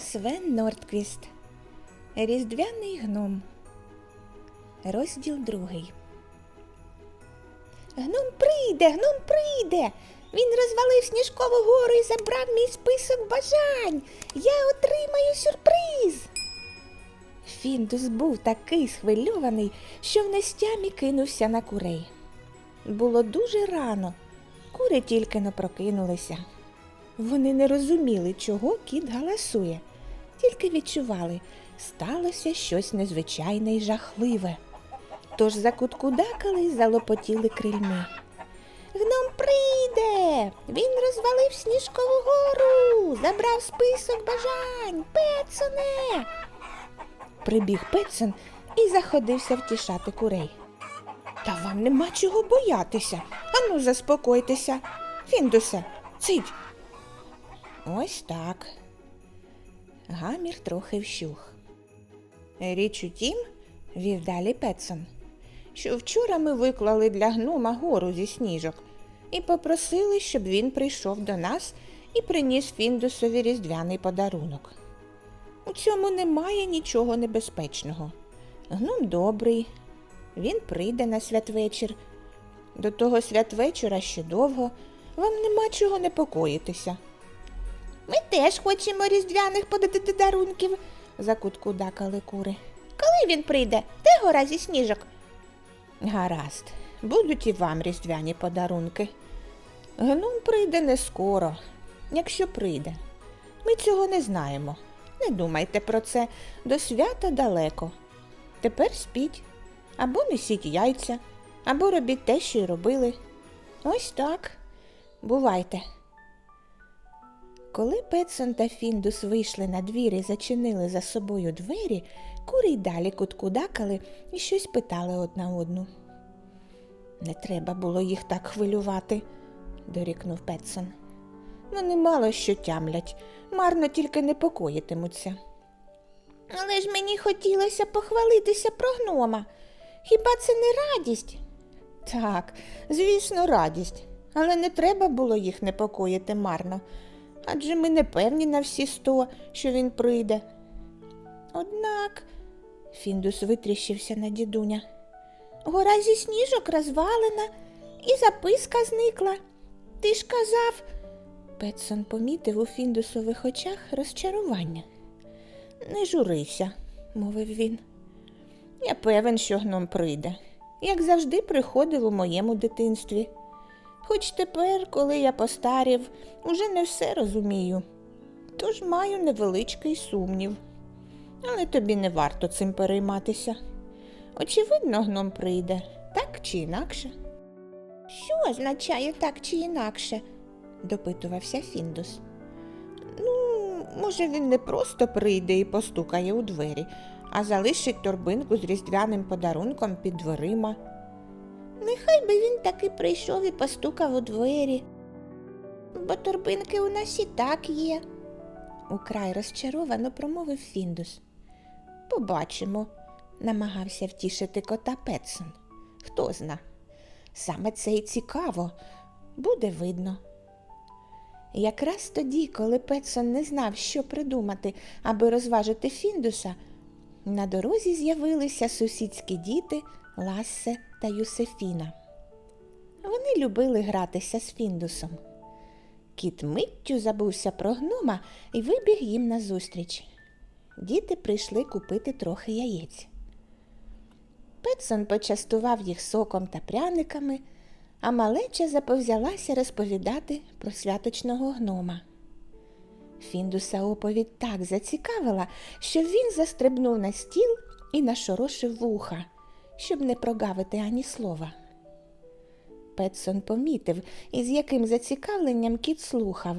Свен Нордквіст. Різдвяний гном. Розділ другий. Гном прийде, гном прийде. Він розвалив сніжкову гору і забрав мій список бажань. Я отримаю сюрприз. Фіндус був такий схвильований, що в нестямі кинувся на курей. Було дуже рано. Кури тільки не прокинулися. Вони не розуміли, чого кіт галасує, тільки відчували, сталося щось незвичайне й жахливе. Тож закуткудакали й залопотіли крильми. Гном прийде! Він розвалив сніжкову гору, забрав список бажань. Петсоне. Прибіг Петсон і заходився втішати курей. Та вам нема чого боятися. Ану, заспокойтеся. Фіндусе, цить. Ось так. Гамір трохи вщух. Річ у тім, вів далі Петсон, що вчора ми виклали для гнома гору зі сніжок і попросили, щоб він прийшов до нас і приніс Фіндусові різдвяний подарунок. У цьому немає нічого небезпечного. Гном добрий, він прийде на святвечір. До того святвечора ще довго, вам нема чого непокоїтися. Ми теж хочемо різдвяних подарунків, закуткудакали кури. Коли він прийде? Де гора зі сніжок? Гаразд, будуть і вам різдвяні подарунки. Гном прийде не скоро, якщо прийде. Ми цього не знаємо. Не думайте про це, до свята далеко. Тепер спіть, або несіть яйця, або робіть те, що й робили. Ось так. Бувайте. Коли Петсон та Фіндус вийшли на двір і зачинили за собою двері, кури й далі куткудакали і щось питали одна одну. Не треба було їх так хвилювати, дорікнув Петсон. Вони мало що тямлять, марно тільки непокоїтимуться. Але ж мені хотілося похвалитися про гнома. Хіба це не радість? Так, звісно, радість, але не треба було їх непокоїти марно. Адже ми не певні на всі сто, що він прийде. Однак, Фіндус витріщився на дідуня. Гора зі сніжок розвалена, і записка зникла. Ти ж казав. Петсон помітив у Фіндусових очах розчарування. Не журися, мовив він. Я певен, що гном прийде, як завжди приходив у моєму дитинстві. Хоч тепер, коли я постарів, уже не все розумію. Тож маю невеличкий сумнів. Але тобі не варто цим перейматися. Очевидно, гном прийде, так чи інакше. Що означає так чи інакше? допитувався Фіндус. Ну, може, він не просто прийде і постукає у двері, а залишить торбинку з різдвяним подарунком під дверима. Нехай би він таки прийшов і постукав у двері, бо торбинки у нас і так є, украй розчаровано промовив Фіндус. Побачимо, намагався втішити кота Петсон. Хто зна. Саме це й цікаво, буде видно. Якраз тоді, коли Петсон не знав, що придумати, аби розважити Фіндуса, на дорозі з'явилися сусідські діти Лассе та Юсефіна. Вони любили гратися з Фіндусом. Кіт миттю забувся про гнома і вибіг їм назустріч. Діти прийшли купити трохи яєць. Петсон почастував їх соком та пряниками, а малеча заповзялася розповідати про святочного гнома. Фіндуса оповідь так зацікавила, що він застрибнув на стіл і нашорошив вуха, щоб не прогавити ані слова. Петсон помітив, із яким зацікавленням кіт слухав.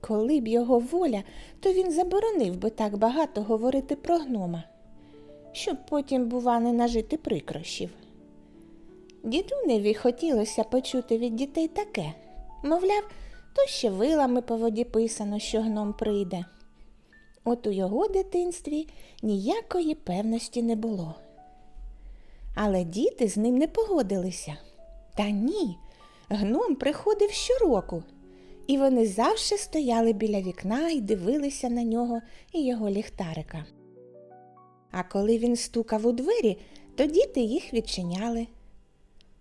Коли б його воля, то він заборонив би так багато говорити про гнома, щоб потім, бува, не нажити прикрощів. Дідуневі хотілося почути від дітей таке мовляв, то ще вилами по воді писано, що гном прийде. От у його дитинстві ніякої певності не було. Але діти з ним не погодилися. Та ні, гном приходив щороку і вони завжди стояли біля вікна і дивилися на нього і його ліхтарика. А коли він стукав у двері, то діти їх відчиняли.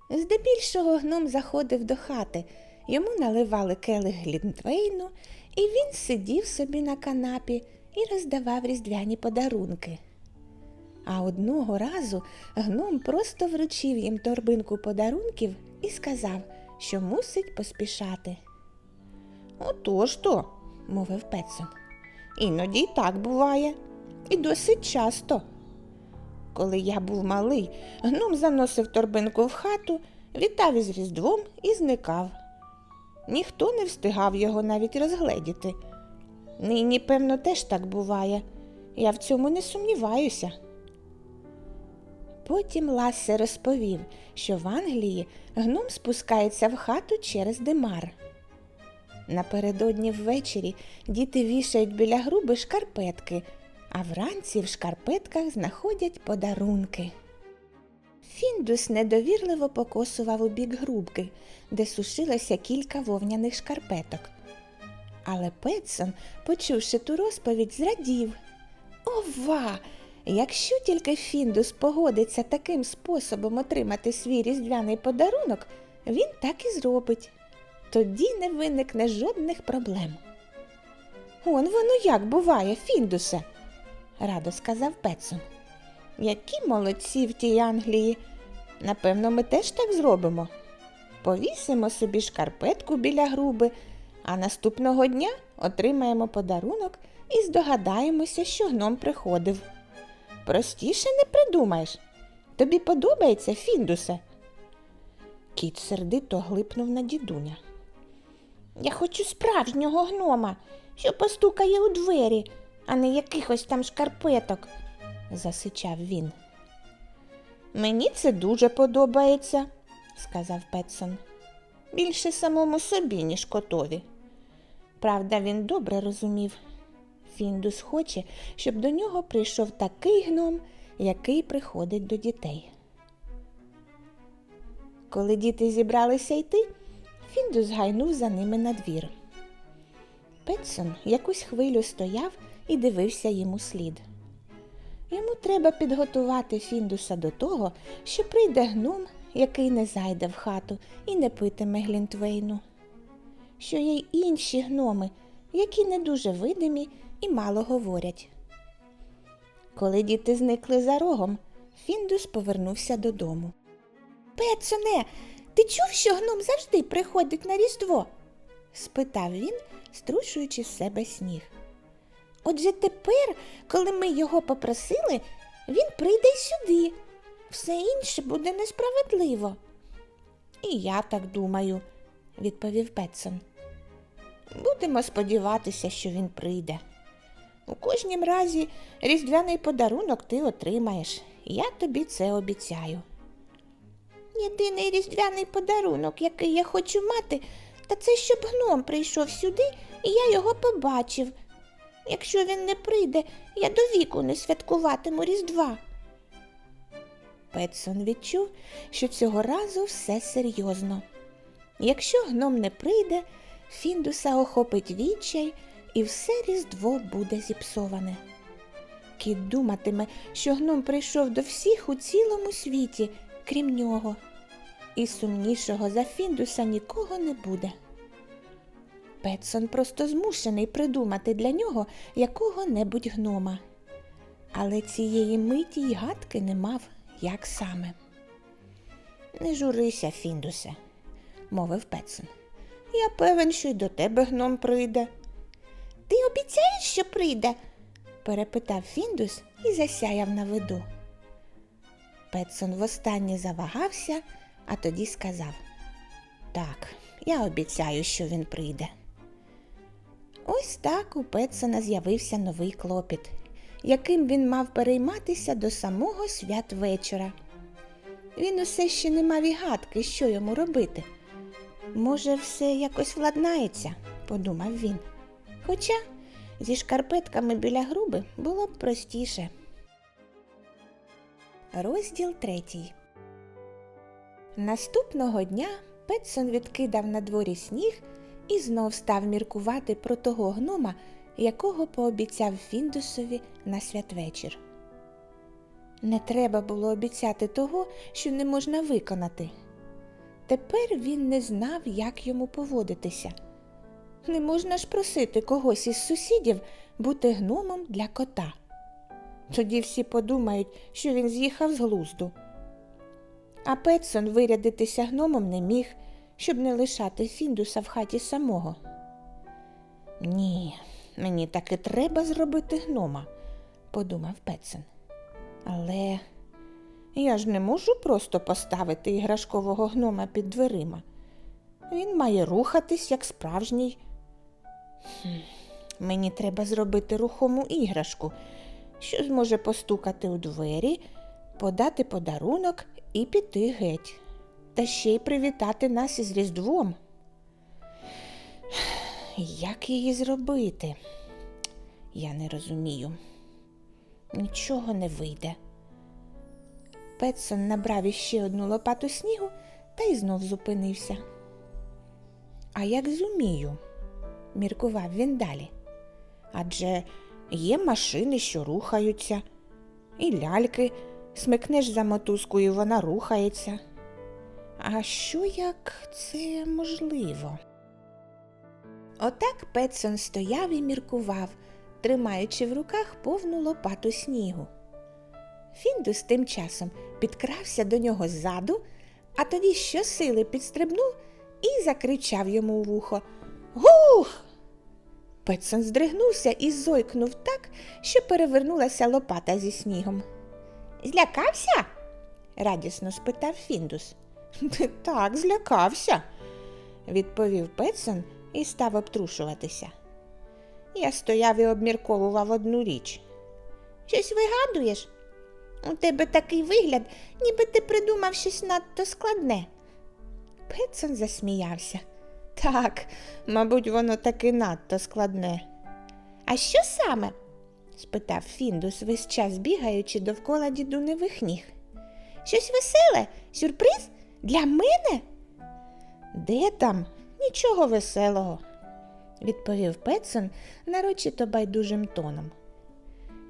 Здебільшого гном заходив до хати, йому наливали келих глінтвейну, і він сидів собі на канапі і роздавав різдвяні подарунки. А одного разу гном просто вручив їм торбинку подарунків і сказав, що мусить поспішати. Отож то, мовив Петсон. Іноді й так буває, і досить часто. Коли я був малий, гном заносив торбинку в хату, вітав із Різдвом і зникав. Ніхто не встигав його навіть розгледіти. Нині, певно, теж так буває. Я в цьому не сумніваюся. Потім Лассе розповів, що в Англії гном спускається в хату через димар. Напередодні ввечері діти вішають біля груби шкарпетки, а вранці в шкарпетках знаходять подарунки. Фіндус недовірливо покосував у бік грубки, де сушилося кілька вовняних шкарпеток. Але Петсон, почувши ту розповідь, зрадів. Ова! Якщо тільки Фіндус погодиться таким способом отримати свій різдвяний подарунок, він так і зробить. Тоді не виникне жодних проблем. Он воно як буває, Фіндусе, радо сказав Петсон. Які молодці в тій Англії. Напевно, ми теж так зробимо. Повісимо собі шкарпетку біля груби, а наступного дня отримаємо подарунок і здогадаємося, що гном приходив. Простіше не придумаєш. Тобі подобається, Фіндусе? Кіт сердито глипнув на дідуня. Я хочу справжнього гнома, що постукає у двері, а не якихось там шкарпеток, засичав він. Мені це дуже подобається, сказав Петсон. Більше самому собі, ніж котові. Правда, він добре розумів. Фіндус хоче, щоб до нього прийшов такий гном, який приходить до дітей. Коли діти зібралися йти, Фіндус гайнув за ними на двір. Петсон якусь хвилю стояв і дивився йому слід. Йому треба підготувати Фіндуса до того, що прийде гном, який не зайде в хату і не питиме глінтвейну. Що є й інші гноми, які не дуже видимі і мало говорять. Коли діти зникли за рогом, Фіндус повернувся додому. Петсоне, ти чув, що гном завжди приходить на Різдво? спитав він, струшуючи з себе сніг. Отже тепер, коли ми його попросили, він прийде й сюди. Все інше буде несправедливо. І я так думаю, відповів Петсон. Будемо сподіватися, що він прийде. У кожнім разі різдвяний подарунок ти отримаєш. Я тобі це обіцяю. Єдиний різдвяний подарунок, який я хочу мати, та це щоб гном прийшов сюди і я його побачив. Якщо він не прийде, я до віку не святкуватиму Різдва. Петсон відчув, що цього разу все серйозно. Якщо гном не прийде, Фіндуса охопить відчай і все різдво буде зіпсоване. Кіт думатиме, що гном прийшов до всіх у цілому світі, крім нього, і сумнішого за Фіндуса нікого не буде. Петсон просто змушений придумати для нього якого-небудь гнома. Але цієї миті й гадки не мав, як саме. Не журися, Фіндусе, мовив Петсон. Я певен, що й до тебе гном прийде. Ти обіцяєш, що прийде? перепитав Фіндус і засяяв на виду. Петсон востаннє завагався, а тоді сказав Так, я обіцяю, що він прийде. Ось так у Петсона з'явився новий клопіт, яким він мав перейматися до самого святвечора. Він усе ще не мав і гадки, що йому робити. Може, все якось владнається, подумав він. Хоча зі шкарпетками біля груби було б простіше. Розділ третій. Наступного дня Петсон відкидав на дворі сніг і знов став міркувати про того гнома, якого пообіцяв Фіндусові на святвечір. Не треба було обіцяти того, що не можна виконати. Тепер він не знав, як йому поводитися. Не можна ж просити когось із сусідів бути гномом для кота. Тоді всі подумають, що він з'їхав з глузду. А Петсон вирядитися гномом не міг, щоб не лишати Фіндуса в хаті самого. Ні, мені таки треба зробити гнома, подумав Петсон. Але я ж не можу просто поставити іграшкового гнома під дверима. Він має рухатись як справжній. Мені треба зробити рухому іграшку, що зможе постукати у двері, подати подарунок і піти геть, та ще й привітати нас із Різдвом. Як її зробити? Я не розумію. Нічого не вийде. Петсон набрав іще одну лопату снігу та й знов зупинився. А як зумію? Міркував він далі. Адже є машини, що рухаються, і ляльки, смикнеш за мотузку, і вона рухається. А що як це можливо? Отак Петсон стояв і міркував, тримаючи в руках повну лопату снігу. Фіндус тим часом підкрався до нього ззаду, а тоді щосили підстрибнув і закричав йому у вухо Гух! Петсон здригнувся і зойкнув так, що перевернулася лопата зі снігом. Злякався? радісно спитав Фіндус. Так, злякався, відповів Петсон і став обтрушуватися. Я стояв і обмірковував одну річ. Щось вигадуєш? У тебе такий вигляд, ніби ти придумав щось надто складне. Петсон засміявся. Так, мабуть, воно таки надто складне. А що саме? спитав Фіндус, весь час бігаючи довкола дідуневих ніг. Щось веселе? Сюрприз? Для мене? Де там? Нічого веселого, відповів Петсон нарочито байдужим тоном.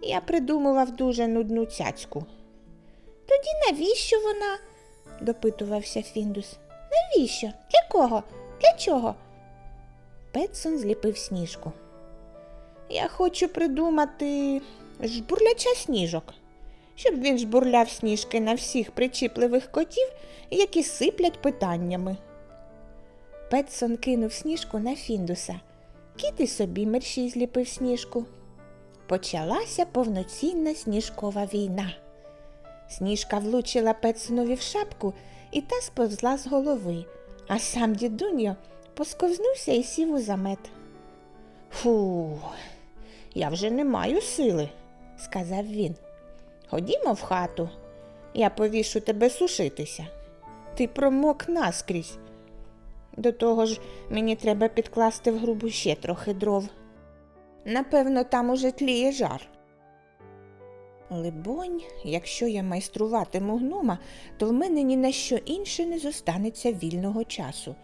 Я придумував дуже нудну цяцьку. Тоді навіщо вона? допитувався Фіндус. Навіщо? Для кого? Для чого? Петсон зліпив сніжку. Я хочу придумати жбурляча сніжок, щоб він жбурляв сніжки на всіх причіпливих котів, які сиплять питаннями. Петсон кинув сніжку на Фіндуса. Кіт і собі мерщій зліпив сніжку. Почалася повноцінна сніжкова війна. Сніжка влучила Петсонові в шапку і та сповзла з голови, а сам дідуньо посковзнувся і сів у замет. Фу, я вже не маю сили, сказав він. Ходімо в хату, я повішу тебе сушитися. Ти промок наскрізь. До того ж, мені треба підкласти в грубу ще трохи дров. Напевно, там уже тліє жар. Либонь, якщо я майструватиму гнома, то в мене ні на що інше не зостанеться вільного часу,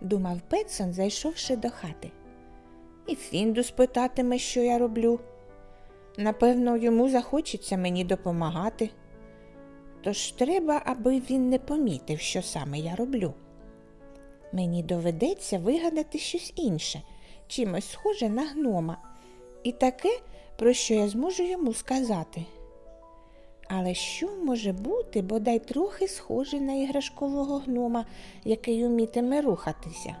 думав Петсон, зайшовши до хати. І Фіндус питатиме, що я роблю. Напевно, йому захочеться мені допомагати. Тож треба, аби він не помітив, що саме я роблю. Мені доведеться вигадати щось інше, чимось схоже на гнома, і таке, про що я зможу йому сказати. Але що може бути, бодай трохи схоже на іграшкового гнома, який умітиме рухатися?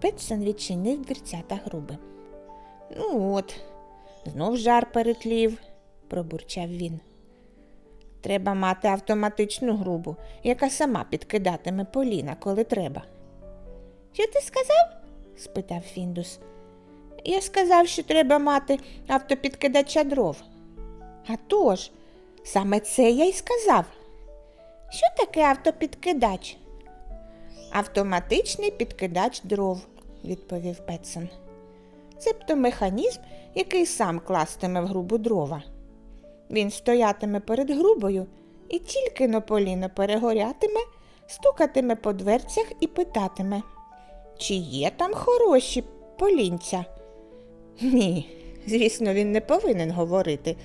Петсон відчинив дверцята груби. Ну от, знов жар перетлів, пробурчав він. Треба мати автоматичну грубу, яка сама підкидатиме поліна, коли треба. Що ти сказав? спитав Фіндус. Я сказав, що треба мати автопідкидача дров. А тож, саме це я й сказав. Що таке автопідкидач? Автоматичний підкидач дров, відповів Петсон. Цебто механізм, який сам кластиме в грубу дрова. Він стоятиме перед грубою і тільки но поліно перегорятиме, стукатиме по дверцях і питатиме чи є там хороші полінця? Ні, звісно, він не повинен говорити.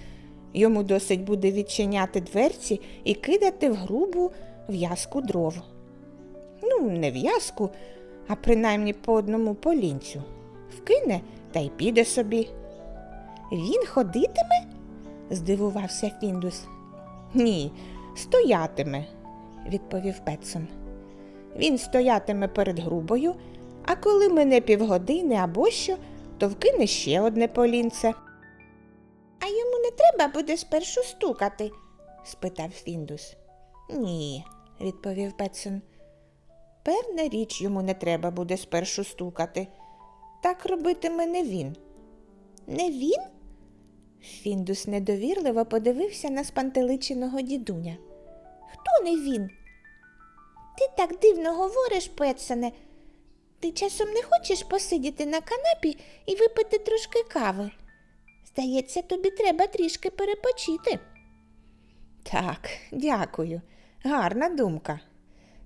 Йому досить буде відчиняти дверці і кидати в грубу в'язку дров. Ну, не в'язку, а принаймні по одному полінцю. Вкине та й піде собі. Він ходитиме? здивувався Фіндус. Ні, стоятиме, відповів Петсон. Він стоятиме перед грубою, а коли мине півгодини або що, то вкине ще одне полінце. А йому не треба буде спершу стукати? спитав Фіндус. Ні, відповів Петсон. Певна річ йому не треба буде спершу стукати. Так робитиме не він. Не він? Фіндус недовірливо подивився на спантеличеного дідуня. Хто не він? Ти так дивно говориш, Петсоне. Ти часом не хочеш посидіти на канапі і випити трошки кави? Здається, тобі треба трішки перепочити. Так, дякую. Гарна думка.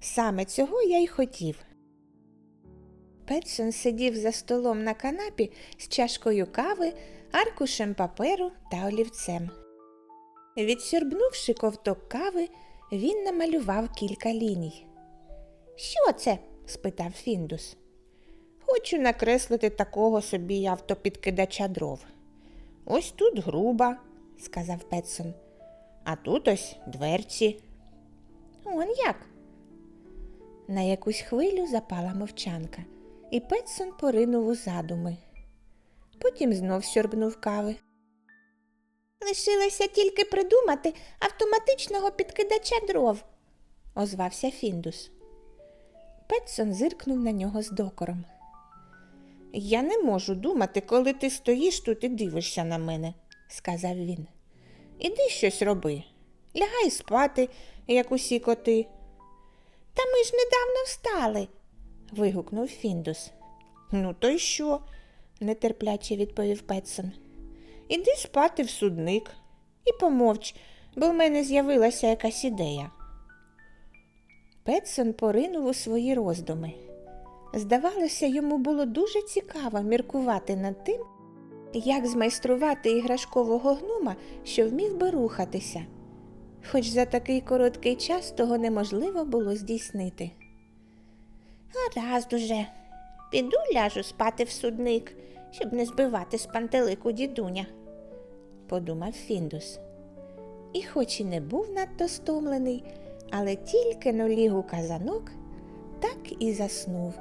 Саме цього я й хотів. Петсон сидів за столом на канапі з чашкою кави, аркушем паперу та олівцем. Відсьорбнувши ковток кави, він намалював кілька ліній. Що це? спитав Фіндус. Хочу накреслити такого собі автопідкидача дров. Ось тут груба, сказав Петсон, а тут ось дверці. Он як? На якусь хвилю запала мовчанка, і Петсон поринув у задуми. Потім знов сьорбнув кави. Лишилося тільки придумати автоматичного підкидача дров, озвався Фіндус. Петсон зиркнув на нього з докором. Я не можу думати, коли ти стоїш тут і дивишся на мене, сказав він. Іди щось роби. Лягай спати, як усі коти. Та ми ж недавно встали. вигукнув Фіндус. Ну, то й що? нетерпляче відповів Петсон. Іди спати в судник і помовч, бо в мене з'явилася якась ідея. Петсон поринув у свої роздуми. Здавалося, йому було дуже цікаво міркувати над тим, як змайструвати іграшкового гнома, що вмів би рухатися, хоч за такий короткий час того неможливо було здійснити. Гаразд уже, піду ляжу спати в судник, щоб не збивати з пантелику дідуня, подумав Фіндус. І хоч і не був надто стомлений, але тільки но ліг у казанок, так і заснув.